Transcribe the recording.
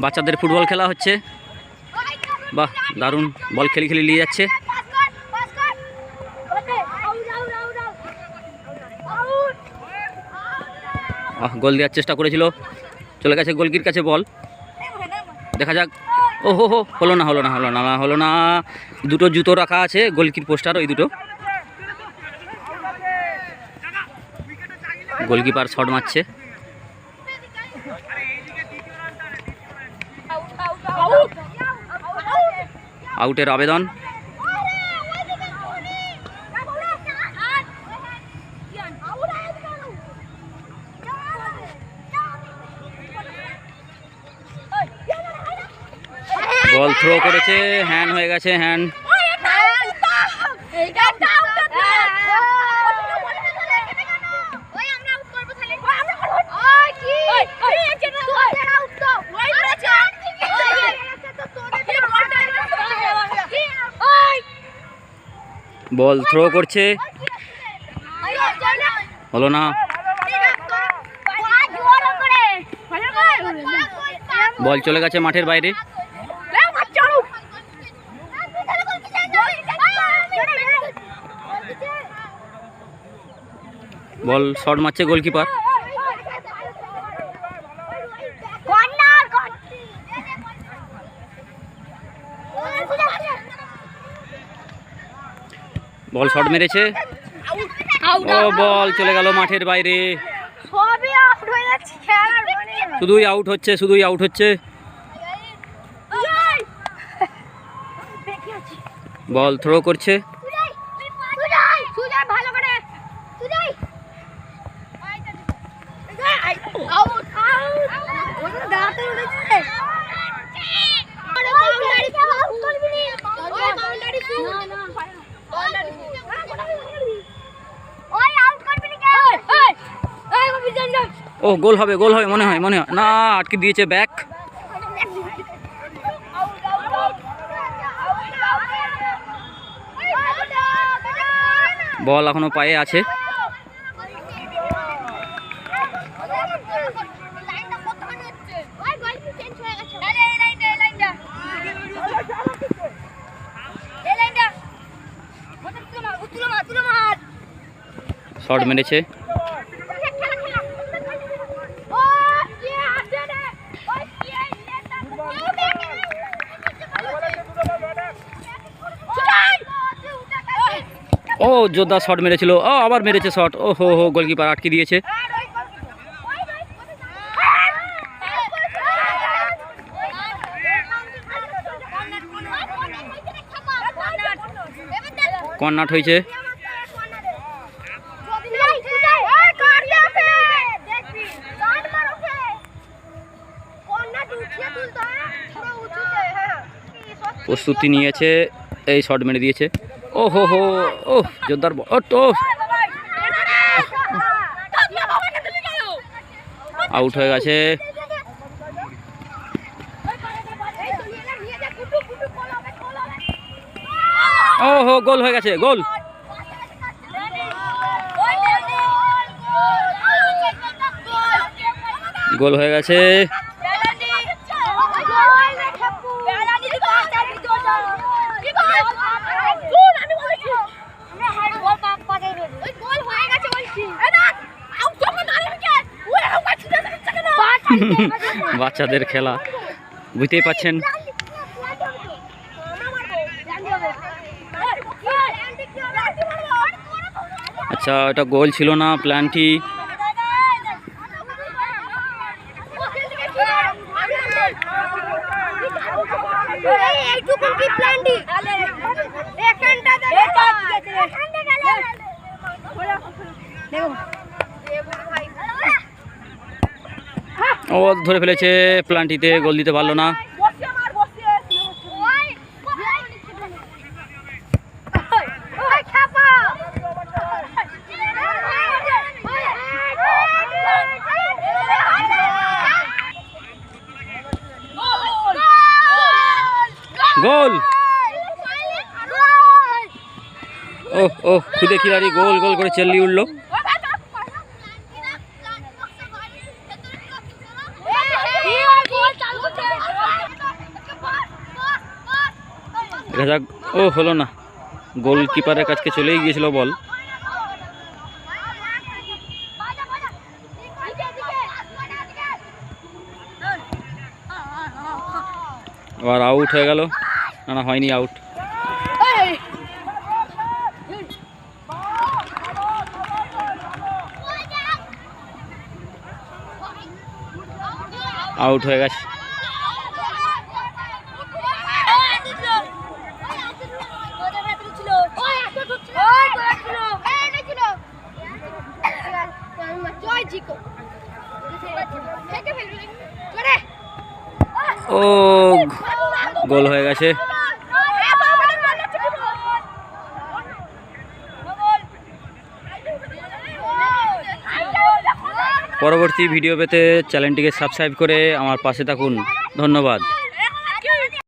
বাচ্চাদের ফুটবল খেলা হচ্ছে। বাহ, দারুণ বল খেলি খেলি নিয়ে যাচ্ছে। আহ, গোল দেওয়ার চেষ্টা করেছিল। চলে গেছে গোলকির কাছে বল। দেখা যাক। ও, হো হো, হলো না হলো না হলো না হলো না। দুটো জুতো রাখা আছে, গোলকির পোস্টার, ওই দুটো। গোলকিপার শট মারছে। আউটের আবেদন। বল থ্রো করেছে হ্যান্ড হয়ে গেছে হ্যান্ড বল থ্রো করছে। হলো না। বল চলে গেছে মাঠের বাইরে। বল শট মারছে গোলকিপার বল শট মেরেছে। ও বল চলে গেল মাঠের বাইরে। মানে শুধুই আউট হচ্ছে শুধুই আউট হচ্ছে। বল থ্রো করছে ভালো করে সুজয় আউট আউট ওটা দাঁড়াতে উঠেছে বাউন্ডারি আউট করবি নি ওই বাউন্ডারি না না বাউন্ডারি ওই আউট করবি নি কেন ওই ওই কবি জান ও, গোল হবে গোল হবে, মনে হয় মনে হয়। না, আটকে দিয়েছে ব্যাক। বল এখনও পায়ে আছে। শট মেরেছে। ও, জোরদার শট মেরেছিল। ও, আবার মেরেছে শট ও, হো হো গোলকিপার আটকে দিয়েছে। কর্নাট হয়েছে। প্রস্তুতি নিয়েছে, এই শট মেরে দিয়েছে। ও হো হো ও জোরদার ও আউট হয়ে গেছে। ও হো গোল হয়ে গেছে, গোল। গোল হয়ে গেছে। বাচ্চাদের খেলা। বুঝতেই পাচ্ছেন? আচ্ছা এটা গোল ছিল না প্ল্যানটি? দেখো ও ধরে ফেলেছে প্ল্যানটিতে গোল দিতে পারল না। গোল! ও ও খুদে খিলাড়ি গোল গোল করে চেল্লি উঠল গোল চালু করতে দেখা ও, হলো না। গোলকিপারের কাছকে চলেই গিয়েছিল বল। আবার আউট হয়ে গেল। না না, হয়নি আউট আউট হয়ে গেছে। ও গোল হয়ে গেছে। পরবর্তী ভিডিও পেতে চ্যানেলটিকে সাবস্ক্রাইব করে আমার পাশে থাকুন। ধন্যবাদ।